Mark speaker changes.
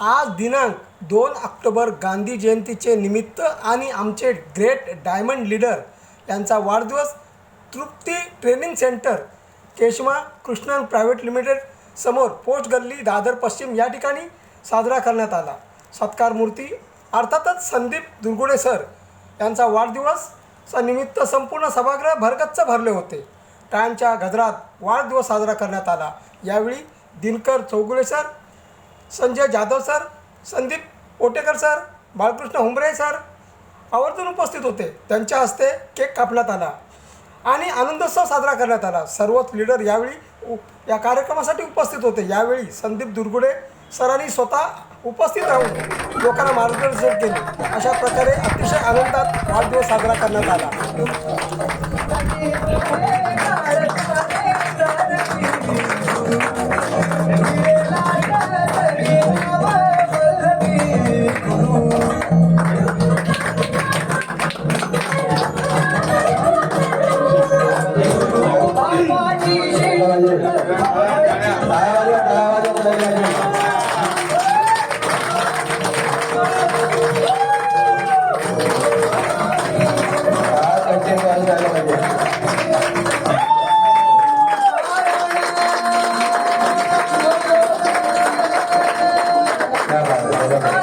Speaker 1: आज दिनांक दोन ऑक्टोबर गांधी जयंतीचे निमित्त आणि आमचे ग्रेट डायमंड लीडर यांचा वाढदिवस Trupti training centre Keshma Krishnan private limited समोर पोस्ट गल्ली दादर पश्चिम या ठिकाणी साजरा करण्यात आला. सत्कार मूर्ती अर्थातच संदीप दुर्गुडे सर यांचा वाढदिवस निमित्त संपूर्ण सभागृह भरगच्च भरले होते. टाळ्यांच्या गजरात वाढदिवस साजरा करण्यात आला. यावेळी Dinkar Chougule sir Sanjay Jadhav sir Sandeep Potekar sir Balkrishna Humbre sir आवर्जून उपस्थित होते. त्यांच्या हस्ते केक कापण्यात आला आणि आनंदोत्सव साजरा करण्यात आला. सर्वच लीडर यावेळी उ- या कार्यक्रमासाठी उपस्थित होते. यावेळी संदीप दुर्गुडे सरांनी स्वतः उपस्थित राहून लोकांना मार्गदर्शन केले. अशा प्रकारे अतिशय आनंदात वाढदिवस साजरा करण्यात आला. Gracias.